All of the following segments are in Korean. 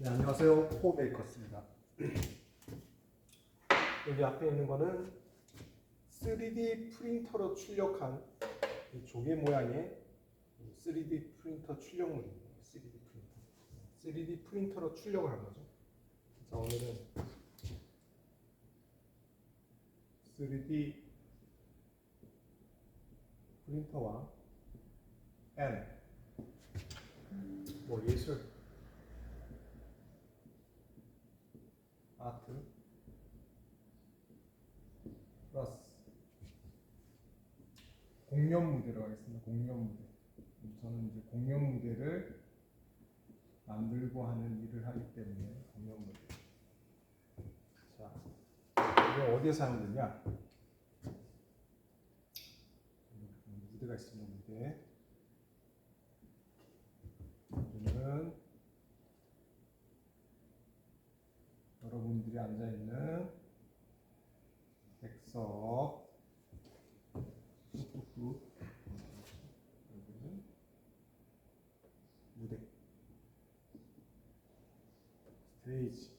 네, 안녕하세요. 호메이커스입니다. 여기 앞에 있는 거는 3D 프린터로 출력한 이 조개 모양의 이 3D 프린터 출력물입니다. 3D 프린터. 3D 프린터로 출력을 한 거죠. 자, 오늘은 3D 프린터와 N 뭐 예술 아트 플러스 공연 무대로 하겠습니다. 공연 무대. 저는 이제 공연 무대를 만들고 하는 일을 하기 때문에 공연 무대. 자, 이게 어디에서 하는 거냐? 무대가 있습니다. 무대. 무대는 여러분들이 앉아 있는 백석. 여기는 무대. 스테이지.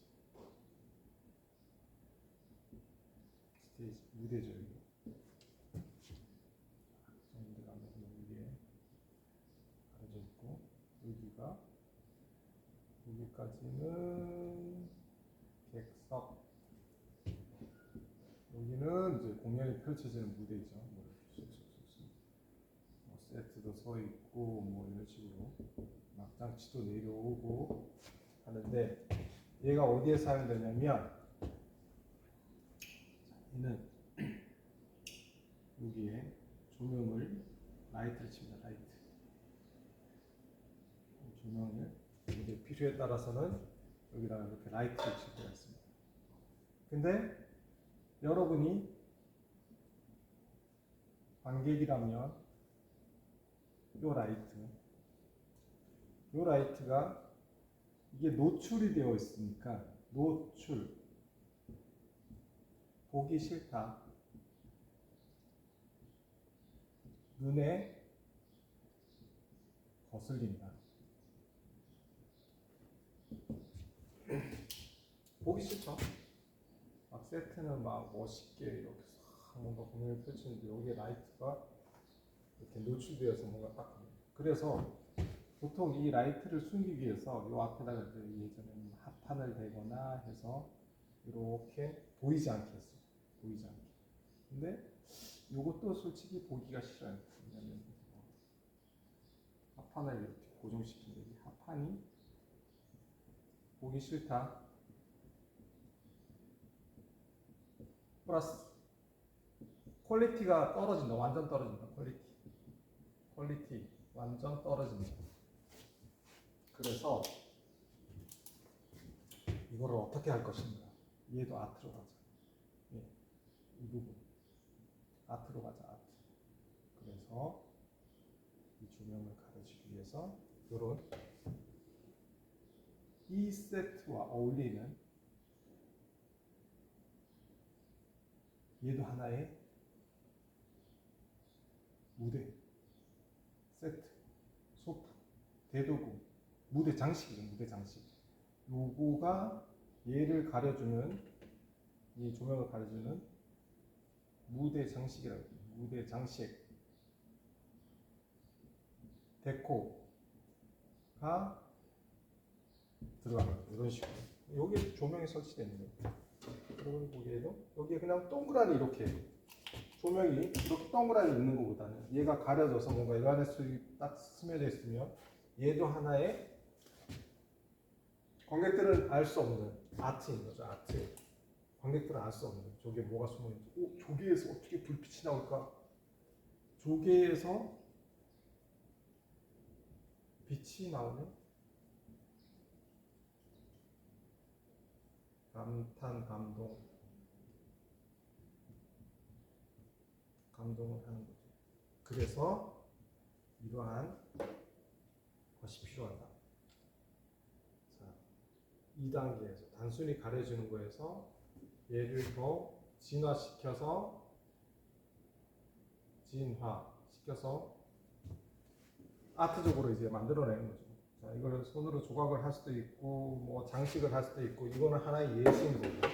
스테이지. 무대죠 여기 무대가 여기에 가려져 있고 여기가 여기까지는 객석 여기는 이제 공연이 펼쳐지는 무대죠. 뭐. 뭐 세트도 서 있고 뭐 이런 식으로 막장치도 내려오고 하는데 얘가 어디에 사용되냐면 얘는 여기에 조명을 라이트를 칩니다. 라이트 조명을 이게 필요에 따라서는 여기다가 이렇게 라이트를 칠 때가 있습니다. 근데 여러분이 관객이라면 요 라이트, 요 라이트가 이게 노출이 되어 있으니까 노출 보기 싫다. 눈에 거슬린다. 보기 싫죠? 막 세트는 막 멋있게 이렇게 싹 뭔가 공연을 펼치는데 여기에 라이트가 이렇게 노출되어서 뭔가 딱. 그래서 보통 이 라이트를 숨기기 위해서 이 앞에다가 예전에는 합판을 대거나 해서 이렇게 보이지 않게 했어요. 보이지 않게. 근데 이것도 솔직히 보기가 싫어요. 왜냐면 합판을 이렇게 고정시키는데 이 합판이 보기 싫다. 플러스 퀄리티가 떨어진다. 완전 떨어진다. 퀄리티. 퀄리티 완전 떨어진다. 그래서 이거를 어떻게 할 것인가? 얘도 아트로 가자. 예, 이 부분 아트로 가자. 아트. 그래서 이 조명을 가려주기 위해서 이런 이 세트와 어울리는 얘도 하나의 무대, 세트, 소프, 대도구, 무대 장식이죠. 무대 장식. 요거가 얘를 가려주는 이 조명을 가려주는 무대 장식이라고 해요. 무대 장식. 데코가 들어가는. 이런 식으로. 여기 조명이 설치되어 있는 거예요. 여러분 보기에도 여기에 그냥 동그라니 이렇게 조명이 이렇게 동그라니 있는 것보다는 얘가 가려져서 뭔가 이 안에 수딱 스며져 있으면 얘도 하나의 관객들은 알 수 없는 아트인 거죠 아트. 관객들은 알 수 없는 저게 뭐가 숨어 있는지. 오 조개에서 어떻게 불빛이 나올까? 조개에서 빛이 나오네 감탄 감동 감동을 하는 거죠. 그래서 이러한 것이 필요하다. 자, 2단계에서 단순히 가려주는 거에서 얘를 더 진화시켜서 진화시켜서 아트적으로 이제 만들어내는 거죠. 자, 이거를 손으로 조각을 할 수도 있고 뭐 장식을 할 수도 있고 이거는 하나의 예시인 거고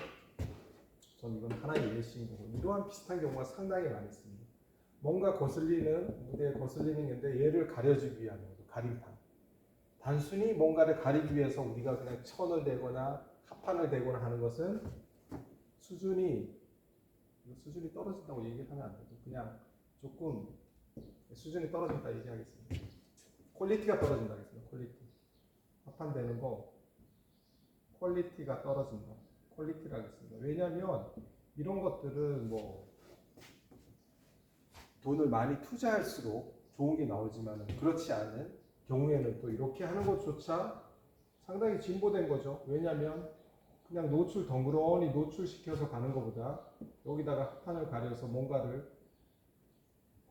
전 이건 하나의 예시인 거고 이러한 비슷한 경우가 상당히 많이 있습니다. 뭔가 거슬리는 무대에 거슬리는 건데 얘를 가려주기 위한 거죠. 가림판. 단순히 뭔가를 가리기 위해서 우리가 그냥 천을 대거나 합판을 대거나 하는 것은 수준이 수준이 떨어진다고 얘기하면 안 되고 그냥 조금 수준이 떨어진다 얘기하겠습니다. 퀄리티가 떨어진다 하겠습니다. 퀄리티. 합판되는 거 퀄리티가 떨어진다. 퀄리티를 하겠습니다. 왜냐하면 이런 것들은 뭐 돈을 많이 투자할수록 좋은 게 나오지만 그렇지 않은 경우에는 또 이렇게 하는 것조차 상당히 진보된 거죠. 왜냐하면 그냥 노출 덩그러니 노출시켜서 가는 것보다 여기다가 합판을 가려서 뭔가를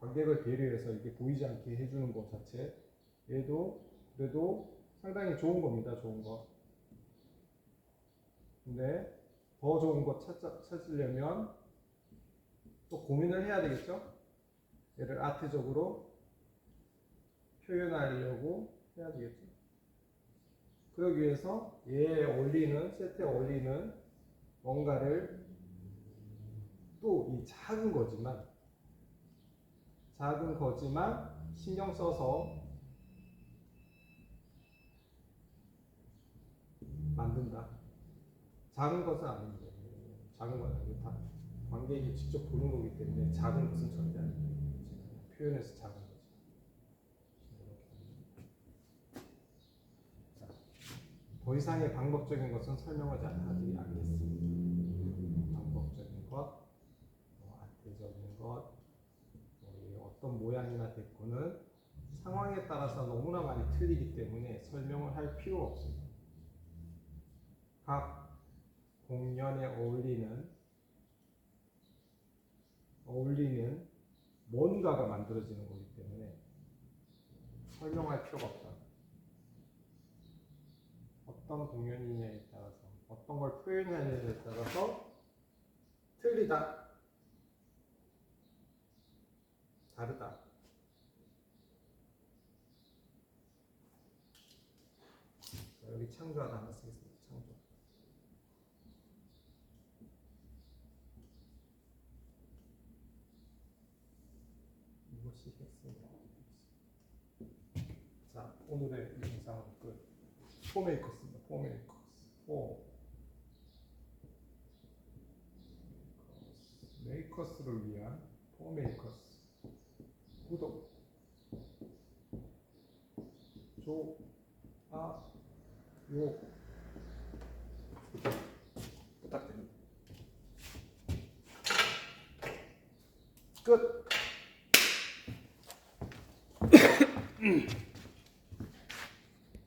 관객을 배려해서 이게 보이지 않게 해주는 것 자체 얘도 그래도 상당히 좋은 겁니다. 좋은 거. 근데 더 좋은 거 찾아, 찾으려면 또 고민을 해야 되겠죠? 얘를 아트적으로 표현하려고 해야 되겠죠? 그러기 위해서 얘에 어울리는, 세트에 어울리는 뭔가를 또 이 작은 거지만 작은 거지만 신경 써서 만든다. 작은 것은 아닌데 작은 건 아니고 다 관객이 직접 보는 거기 때문에 작은 것은 절대. 제가 표현해서 작은 거지. 자, 더 이상의 방법적인 것은 설명하지 하지 않겠습니다. 방법적인 것, 뭐 아트적인 것, 뭐이 어떤 모양이나 데코는 상황에 따라서 너무나 많이 틀리기 때문에 설명을 할 필요가 없습니다. 각 공연에 어울리는 어울리는 뭔가가 만들어지는 거기 때문에 설명할 필요가 없다. 어떤 공연이냐에 따라서 어떤 걸 표현하느냐에 따라서 틀리다, 다르다. 자, 여기 창조하다 하나 쓰겠습니다. 창조. 이것이 핵심이다. 자, 오늘의 영상은 끝. 포메이커스입니다. 포메이커스. 포. 메이커스를 위한 포메이커스. 구독. 조. 아. 요. 부탁. 부탁드립니다. 끝.